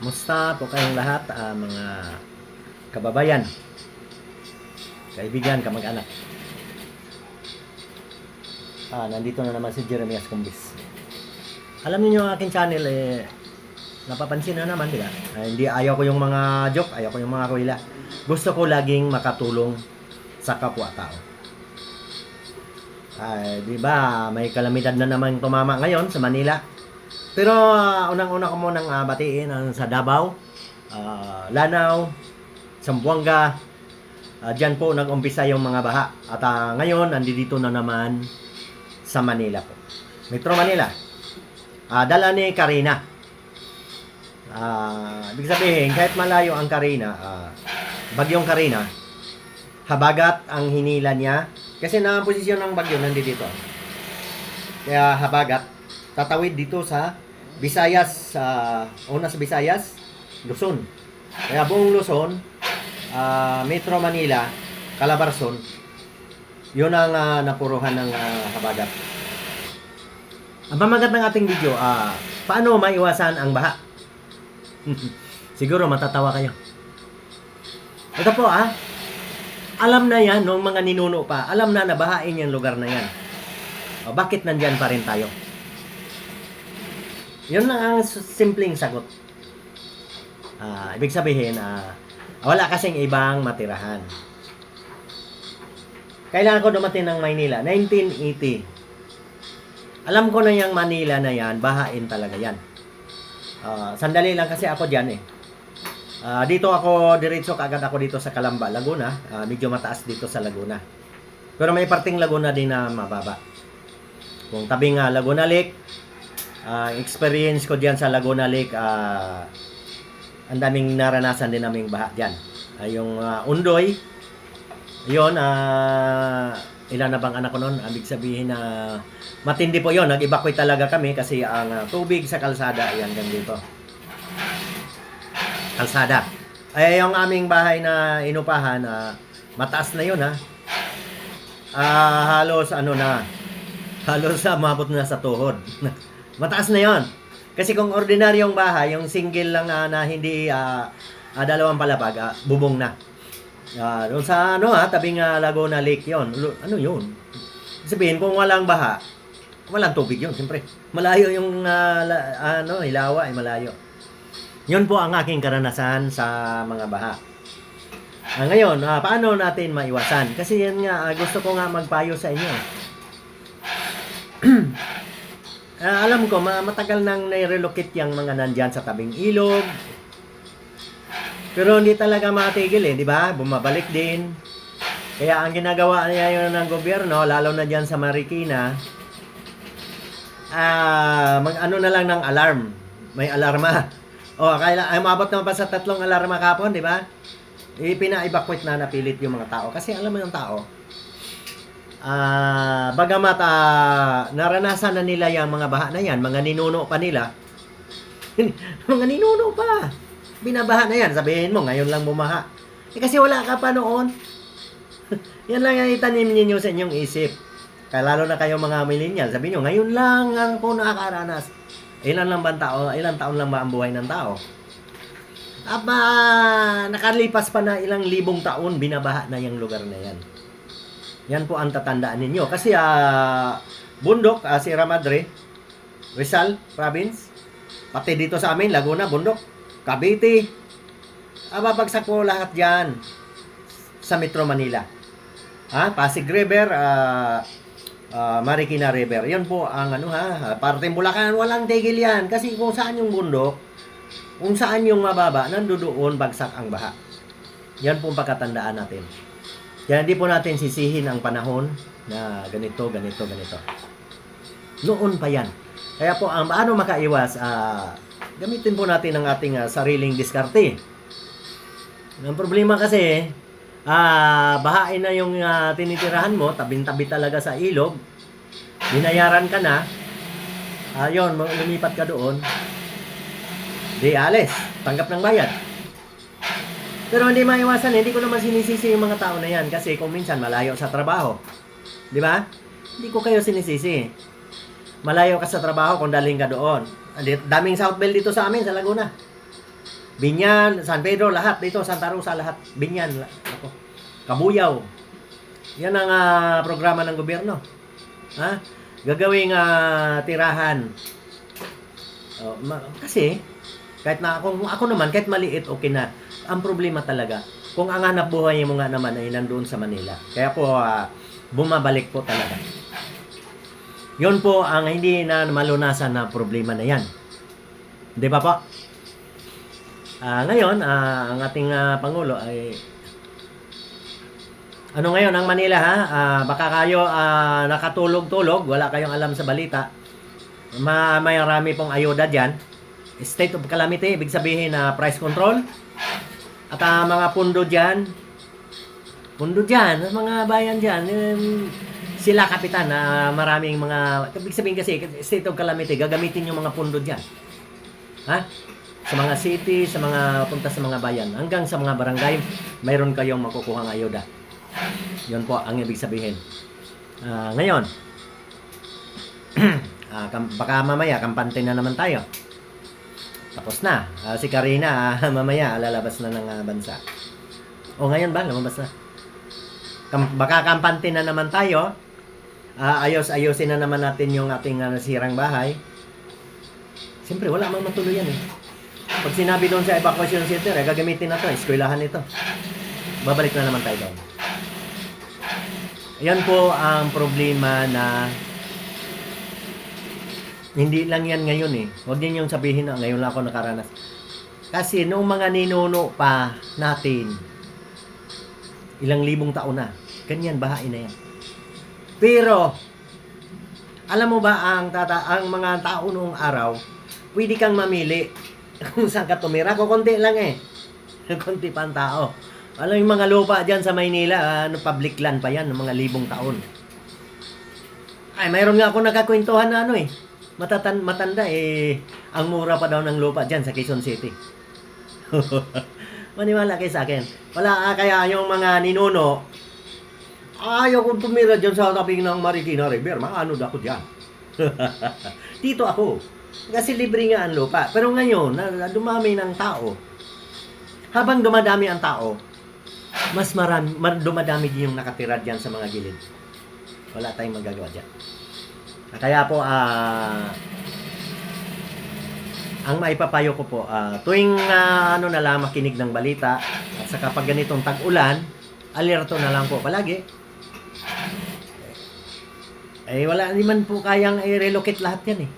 Musta po kayong lahat, ah, mga kababayan, kaibigan, kamag-anak. Ah, nandito na naman si Jeremias Cumbis. Alam niyo yung aking channel, eh, napapansin na naman, di ba? Ah, hindi ayaw ko yung mga joke, ayaw ko yung mga kuwila. Gusto ko laging makatulong sa kapwa-tao. Ay, di ba, may kalamidad na naman tumama ngayon sa Manila. Pero ah, unang-una ko munang uh, batiin ang sa Davao, ah, Lanao, Zamboanga. Ah, diyan po nag-umpisa yung mga baha. At ah, ngayon, nandito na naman sa Manila po. Metro Manila. Ah, dala ni Karina. Ah, ibig sabihin, kahit malayo ang Karina, ah, bagyong Karina, habagat ang hinila niya. Kasi na posisyon ng bagyo nandito. Kaya habagat, tatawid dito sa Visayas, sa una sa Visayas, Luzon. Kaya buong Luzon, ah, Metro Manila, Calabarzon, yun ang ah, napuruhan ng ah, habagat. Ang pamagat ng ating video, ah, paano maiwasan ang baha? Siguro matatawa kayo. Ito po ah, alam na yan nung mga ninuno pa, alam na nabahain yung lugar na yan. O, bakit nandyan pa rin tayo? Yun lang ang simpleng sagot. Ah, ibig sabihin, ah, wala kasing ibang matirahan. Kailan ako dumating ng Maynila? 1980. Alam ko na yung Manila na yan, bahain talaga yan. Ah, sandali lang kasi ako dyan eh. Ah, dito ako, diretso kaagad ako dito sa Calamba, Laguna. Ah, medyo mataas dito sa Laguna. Pero may parting Laguna din na mababa. Kung tabing nga Laguna Lake, ah, experience ko diyan sa Laguna Lake, ah, ang daming naranasan din naming baha diyan. Ah, yung ah, Undoy, yon ah, ilan na bang anak ko noon? Ibig sabihin na matindi po yon Nag-evacuate talaga kami kasi ang ah, tubig sa kalsada ay hanggang dito. Kalsada. Ay, yung aming bahay na inupahan, ah, mataas na yun ha. Ah, halos ano na, halos sa mabot na sa tuhod. mataas na yon Kasi kung ordinaryong bahay, yung single lang ah, na hindi ah, ah, dalawang palapag, ah, bubong na. Ah, doon sa ano ha, tabing uh, Laguna Lake yon. Ano yun? Sabihin, kung walang baha, walang tubig yun, siyempre. Malayo yung ah, la- ano, hilawa ay malayo. Yun po ang aking karanasan sa mga baha. Ah, ngayon, ah, paano natin maiwasan? Kasi yan nga, ah, gusto ko nga magpayo sa inyo. Ah, alam ko, ma- matagal nang nai-relocate yung mga nandyan sa tabing ilog. Pero hindi talaga matigil eh, di ba? Bumabalik din. Kaya ang ginagawa niya yun ng gobyerno, lalo na dyan sa Marikina, ah, mag-ano na lang ng alarm. May alarma. O, kaya ay umabot naman pa sa tatlong alarma kapon, di ba? Ipina-evacuate na napilit yung mga tao. Kasi alam mo yung tao, ah, bagamat ah, naranasan na nila yung mga baha na yan, mga ninuno pa nila, mga ninuno pa, binabaha na yan, sabihin mo, ngayon lang bumaha. Eh kasi wala ka pa noon. yan lang ang itanim ninyo sa inyong isip. Kaya lalo na kayo mga millennial, sabi nyo, ngayon lang ako nakakaranas. Ilan lang ba ang tao, ilang taon lang ba ang buhay ng tao? Aba, nakalipas pa na ilang libong taon, binabaha na yung lugar na yan. Yan po ang tatandaan ninyo. Kasi ah, bundok, ah, Sierra Madre, Rizal Province, pati dito sa amin, Laguna, bundok, Cavite, aba bagsak po lahat dyan sa Metro Manila. Ha? Pasig River, ah, ah, Marikina River. Yan po ang ano ha, parteng Bulacan, walang tigil yan. Kasi kung saan yung bundok, kung saan yung mababa, nandoon bagsak ang baha. Yan po ang pagkatandaan natin. Kaya hindi po natin sisihin ang panahon na ganito, ganito, ganito. Noon pa yan. Kaya po, ang paano makaiwas, ah, gamitin po natin ang ating ah, sariling diskarte. Ang problema kasi, ah, bahain na yung ah, tinitirahan mo, tabing-tabi talaga sa ilog, binayaran ka na, ayun, uh, lumipat ka doon, di alis, tanggap ng bayad. Pero hindi maiwasan, hindi ko naman sinisisi yung mga tao na yan kasi kung minsan malayo sa trabaho. Di ba? Hindi ko kayo sinisisi. Malayo ka sa trabaho kung daling ka doon. Daming South Bell dito sa amin, sa Laguna. Binyan, San Pedro, lahat dito, Santa Rosa, lahat. Binyan, ako. Kabuyaw. Yan ang ah, programa ng gobyerno. Ha? Gagawing ah, tirahan. Oh, ma- kasi, kahit na ako, ako naman, kahit maliit, okay na. Ang problema talaga, kung ang hanap buhay mo nga naman ay nandoon sa Manila. Kaya po, ah, bumabalik po talaga. Yun po ang hindi na malunasan na problema na yan. Di ba po? Ah, ngayon, ah, ang ating ah, Pangulo ay... Ano ngayon ang Manila ha? Ah, baka kayo ah, nakatulog-tulog, wala kayong alam sa balita. Ma may rami pong ayuda diyan. State of calamity, ibig sabihin na price control. At ah, mga pundo diyan, pundo diyan, mga bayan diyan, um, sila kapitan na maraming mga ibig sabihin kasi state of calamity, gagamitin yung mga pundo diyan. Ha? Sa mga city, sa mga punta sa mga bayan, hanggang sa mga barangay, mayroon kayong makukuhang ayuda. Yun po ang ibig sabihin. Ah, ngayon, ah, kam- baka mamaya kampante na naman tayo. Tapos na. Ah, si Karina, ah, mamaya lalabas na ng ah, bansa. O ngayon ba? Lumabas na. Kam- baka kampante na naman tayo. Ah, ayos-ayosin na naman natin yung ating ah, nasirang bahay. Siyempre, wala mang matuloy yan eh. Pag sinabi doon sa evacuation center, eh, gagamitin na to, eskwelahan ito. Babalik na naman tayo doon. Yan po ang problema na hindi lang yan ngayon eh. Huwag din yung sabihin na ngayon lang ako nakaranas. Kasi noong mga ninuno pa natin, ilang libong taon na, ganyan bahain na yan. Pero, alam mo ba ang tata ang mga tao noong araw, pwede kang mamili kung saan ka tumira. Kung konti lang eh. konti pa ang tao. Alam yung mga lupa dyan sa Maynila, ano, public land pa yan, mga libong taon. Ay, mayroon nga ako nakakwentuhan na ano eh. Matatan matanda eh, ang mura pa daw ng lupa dyan sa Quezon City. Maniwala kayo sa akin. Wala ah, kaya yung mga ninuno, ayaw kong tumira dyan sa tabing ng Marikina River. Maano ako dyan. Dito ako. Kasi libre nga ang lupa. Pero ngayon, na, dumami ng tao, habang dumadami ang tao, mas marami, mar, dumadami din yung nakatira dyan sa mga gilid. Wala tayong magagawa dyan. Kaya po, ah, ang maipapayo ko po, ah, tuwing ah, ano na lang makinig ng balita, at saka pag ganitong tag-ulan, alerto na lang po palagi. Eh, wala naman po kayang i-relocate lahat yan eh.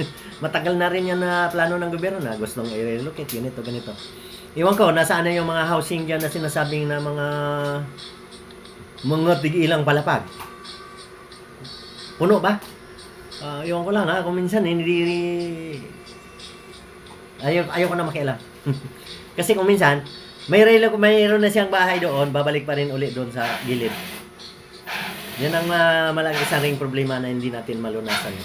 Matagal na rin yan na plano ng gobyerno na gustong i-relocate, ganito, ganito. Iwan ko, nasaan na yung mga housing dyan na sinasabing na mga mga tig-ilang palapag. Puno ba? Ah, iwan ko lang ha, kung minsan hindi ayaw, ayaw ko na makialam. Kasi kung minsan, may relo, mayroon na siyang bahay doon, babalik pa rin uli doon sa gilid. Yan ang uh, malaking isang ring problema na hindi natin malunasan.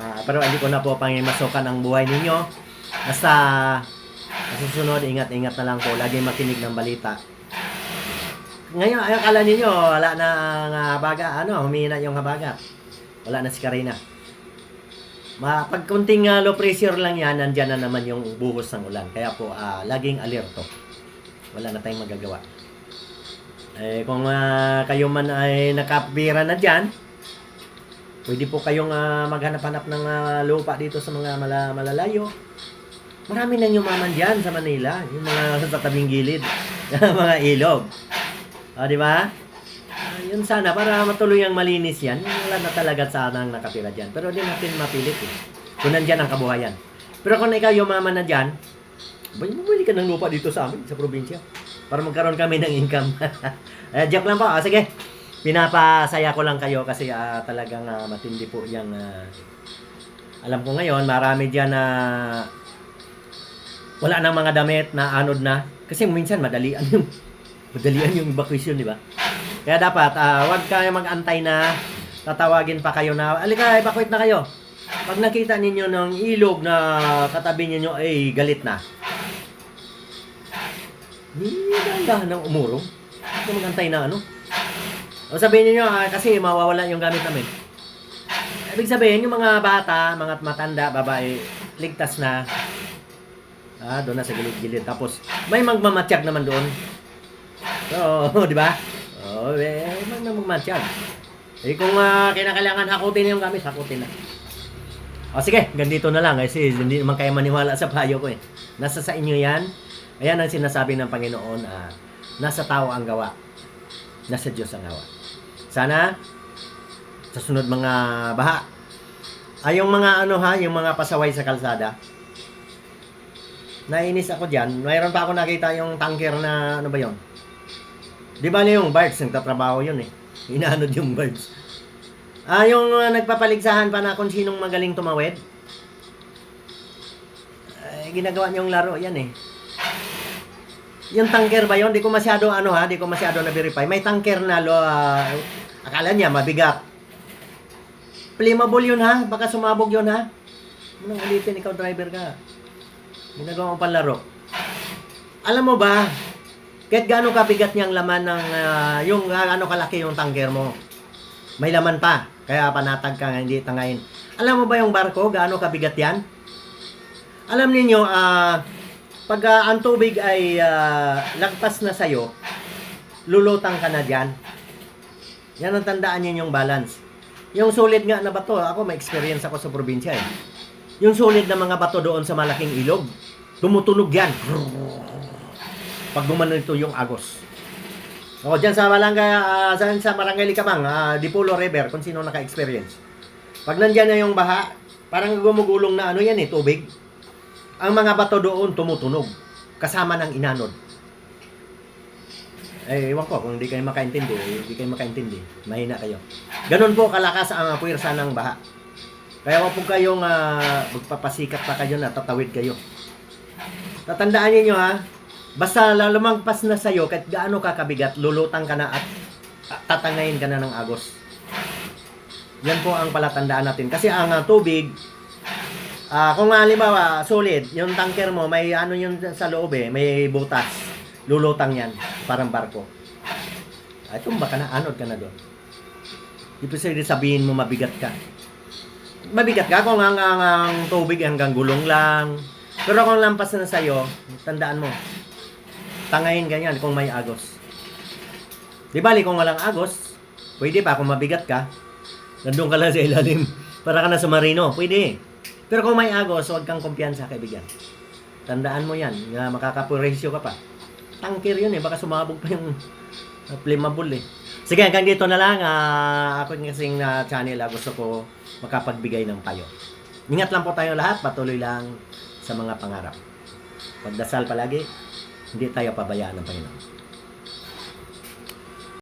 Ah, pero hindi ko na po pangimasukan ang buhay ninyo. Basta sa susunod, ingat-ingat na lang po. Lagi makinig ng balita. Ngayon, ay akala ninyo, wala na ang habaga. Ano, humina yung habaga. Wala na si Karina. Ma, pag kunting ah, low pressure lang yan, nandyan na naman yung buhos ng ulan. Kaya po, ah, laging alerto. Wala na tayong magagawa. Eh, kung ah, kayo man ay nakapira na dyan, pwede po kayong ah, maghanap-hanap ng ah, lupa dito sa mga mala, malalayo. Marami nang yumaman dyan sa Manila, yung mga sa tatabing gilid, mga ilog. O, di ba? Ah, yun sana, para matuloy ang malinis yan, wala na talaga sana ang nakatira dyan. Pero di natin mapilit eh. Kung nandyan ang kabuhayan. Pero kung ikaw yumaman na dyan, bumili ka ng lupa dito sa amin, sa probinsya. Para magkaroon kami ng income. eh, joke lang po. Ah, sige. Pinapasaya ko lang kayo kasi ah, talagang ah, matindi po yung... ah, alam ko ngayon, marami dyan na wala nang mga damit na anod na. Kasi minsan madalian yung madalian yung evacuation, di ba? Kaya dapat, ah, wag kayo mag-antay na tatawagin pa kayo na, alika, evacuate na kayo. Pag nakita ninyo ng ilog na katabi ninyo, ay galit na. Hindi dahan ng umurong. Huwag mag-antay na ano. O sabihin niyo ah, kasi mawawala yung gamit namin. Ibig sabihin, yung mga bata, mga matanda, babae, ligtas na. Ah, doon na sa gilid-gilid. Tapos, may magmamatsyag naman doon. So, di ba? Oh, eh, may magmamatsyag. Eh, kung uh, kinakailangan hakutin yung gamit, hakutin na. O sige, ganito na lang kasi hindi naman kayo maniwala sa payo ko eh. Nasa sa inyo yan. Ayan ang sinasabi ng Panginoon, ah, nasa tao ang gawa. Nasa Diyos ang gawa. Sana, sa sunod mga baha, ay yung mga ano ha, yung mga pasaway sa kalsada, nainis ako dyan. Mayroon pa ako nakita yung tanker na, ano ba yon? Di ba yung birds, nagtatrabaho yun eh. Inaanod yung birds. Ah, yung uh, nagpapaligsahan pa na kung sinong magaling tumawid. Ay, ginagawa niyong laro yan eh. Yung tanker ba yon? Di ko masyado ano ha, di ko masyado na verify. May tanker na lo, ah, akala niya mabigat. Flammable yun ha, baka sumabog yun ha. Anong ulitin ikaw driver ka? Ginagawa mo panlaro. Alam mo ba, kahit gaano kabigat niyang laman ng, ah, yung ah, ano kalaki yung tanker mo, may laman pa. Kaya panatag ka, hindi tangayin. Alam mo ba yung barko, gaano kabigat yan? Alam niyo ah, pag ah, ang tubig ay ah, lagpas na sa'yo, lulutang ka na dyan. Yan ang tandaan niyo yung balance. Yung solid nga na bato, ako may experience ako sa probinsya eh. Yung solid na mga bato doon sa malaking ilog, tumutunog yan. Pag gumanito yung agos. O, dyan sa Malanga, ah, sa, sa Barangay Likabang, ah, Dipulo River, kung sino naka-experience. Pag nandyan na yung baha, parang gumugulong na ano yan eh, tubig. Ang mga bato doon tumutunog, kasama ng inanod. Eh, ewan ko, kung hindi kayo makaintindi, hindi kayo makaintindi, mahina kayo. Ganun po kalakas ang puwersa ng baha. Kaya wag po kayong uh, magpapasikat pa kayo na tatawid kayo. Tatandaan niyo ha, basta lumagpas na sa'yo, kahit gaano kakabigat, lulutang ka na at at tatangayin ka na ng agos. Yan po ang palatandaan natin. Kasi ang ah, tubig, ah kung halimbawa, solid, yung tanker mo, may ano yung sa loob eh, may butas. Lulutang yan, parang barko. Ay, tumba ka na, anod ka na doon. Pa pwede sabihin mo mabigat ka. Mabigat ka kung ang, ang, ang tubig hanggang gulong lang. Pero kung lampas na sa'yo, tandaan mo, tangayin ka yan kung may agos. Di bali kung walang agos, pwede pa kung mabigat ka, nandun ka lang sa ilalim, para ka na submarino, pwede. Pero kung may agos, huwag kang kumpiyansa kaibigan. Tandaan mo yan, na makakapuresyo ka pa. Tanker yun eh, baka sumabog pa yung uh, flammable eh. Sige, hanggang dito na lang. ah, ako kasing na channel, ah, gusto ko makapagbigay ng payo. Ingat lang po tayo lahat, patuloy lang sa mga pangarap. Pagdasal palagi, hindi tayo pabayaan ng Panginoon.